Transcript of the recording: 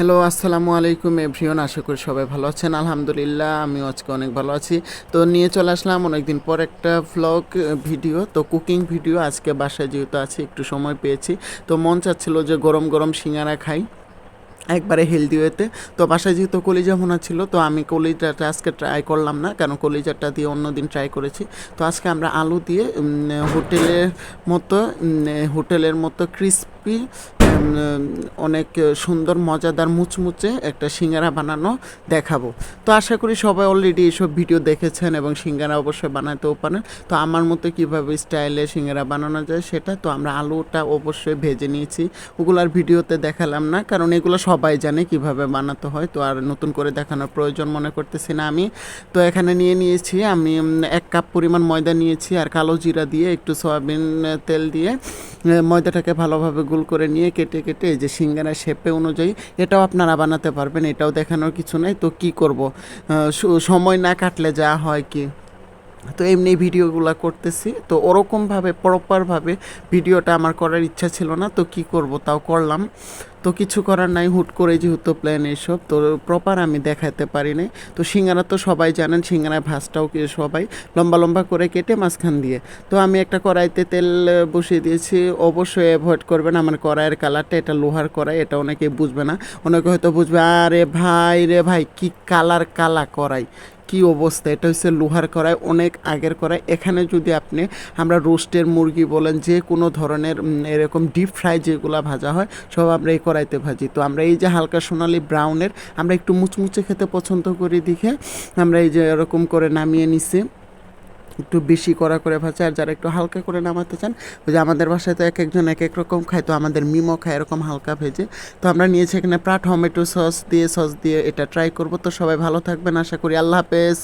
Hello, আসসালামু আলাইকুম everyone আশা করি সবাই ভালো আছেন। আলহামদুলিল্লাহ, আমিও আজকে অনেক ভালো আছি। তো নিয়ে চলে আসলাম অনেকদিন পর একটা ভ্লগ ভিডিও তো কুকিং ভিডিও আজকে বাসায় যেহেতু আছি, একটু সময় পেয়েছি। তো মন চাচ্ছিল যে গরম গরম সিঙ্গারা খাই, একবারে হেলদি ওয়েতে তো বাসায় যেহেতু কলিজা ভোনা ছিল, তো আমি কলিজাটা আজকে ট্রাই করলাম না, কারণ কলিজাটা দিয়ে অন্যদিন ট্রাই করেছি। তো আজকে আমরা আলু দিয়ে হোটেলের মতো হোটেলের মতো ক্রিস্পি অনেক সুন্দর, মজাদার, মুচমুচে একটা সিঙ্গারা বানানো দেখাবো। তো আশা করি সবাই অলরেডি এইসব ভিডিও দেখেছেন এবং সিঙ্গারা অবশ্যই বানাতেও পারেন। তো আমার মতো কীভাবে স্টাইলে সিঙ্গারা বানানো যায় সেটা, তো আমরা আলুটা অবশ্যই ভেজে নিয়েছি। ওগুলার ভিডিওতে দেখালাম না, কারণ এগুলো সবাই জানে কীভাবে বানাতে হয়, তো আর নতুন করে দেখানোর প্রয়োজন মনে করতেছি না আমি। তো এখানে নিয়ে নিয়েছি, আমি এক কাপ পরিমাণ ময়দা নিয়েছি আর কালো জিরা দিয়ে, একটু সয়াবিন, তেল দিয়ে। ময়দাটাকে ভালোভাবে গুল করে নিয়ে কেটে কেটে যে সিঙ্গারা শেপে অনুযায়ী এটাও আপনারা বানাতে পারবেন, এটাও দেখানোর কিছু নাই। তো কি করব? সময় না কাটলে যা হয় কি? তো এমনি ভিডিওগুলো করতেছি। তো ওরকমভাবে প্রপারভাবে ভিডিওটা আমার করার ইচ্ছা ছিল না, তো কি করব? তাও করলাম। তো কিছু করার নাই, হুট করে যেহেতু প্ল্যান এইসব তো প্রপার আমি দেখাতে পারি নাই তো সিঙ্গারা তো সবাই জানেন সিঙ্গারা ভাজটাও কি সবাই, লম্বা লম্বা করে কেটে মাঝখান দিয়ে। তো আমি একটা কড়াইতে তেল বসিয়ে দিয়েছি, অবশ্যই অ্যাভয়েড করবেন, আমার কড়াইয়ের কালারটা এটা লোহার কড়াই, এটা অনেকে বুঝবে না। অনেকে হয়তো বুঝবে, আরে ভাই রে ভাই, কি কালার কালা কড়াই, কি অবস্থা, এটা হচ্ছে লোহার কড়াই, অনেক আগের কড়াই। এখানে যদি আপনি, আমরা রোস্টের মুরগি বলেন, যে কোনো ধরনের এরকম ডিপ ফ্রাই যেগুলো ভাজা হয়, সব আমরা এই কড়াইতে ভাজি। তো আমরা এই যে হালকা সোনালি ব্রাউনের আমরা একটু মুচমুচে খেতে পছন্দ করি দেখে। আমরা এই যে এরকম করে নামিয়ে নিছি। একটু বেশি করা করে ভাজা। আর যারা একটু হালকা করে নামাতে চান, ওই যে আমাদের বাসায় তো এক একজন এক এক রকম খায়, তো আমাদের মিমো খায় এরকম হালকা ভেজে। তো আমরা নিয়েছি এখানে প্রা টমেটো সস দিয়ে সস দিয়ে এটা ট্রাই করব। তো সবাই ভালো থাকবেন। আশা করি আল্লাহ হাফেজ।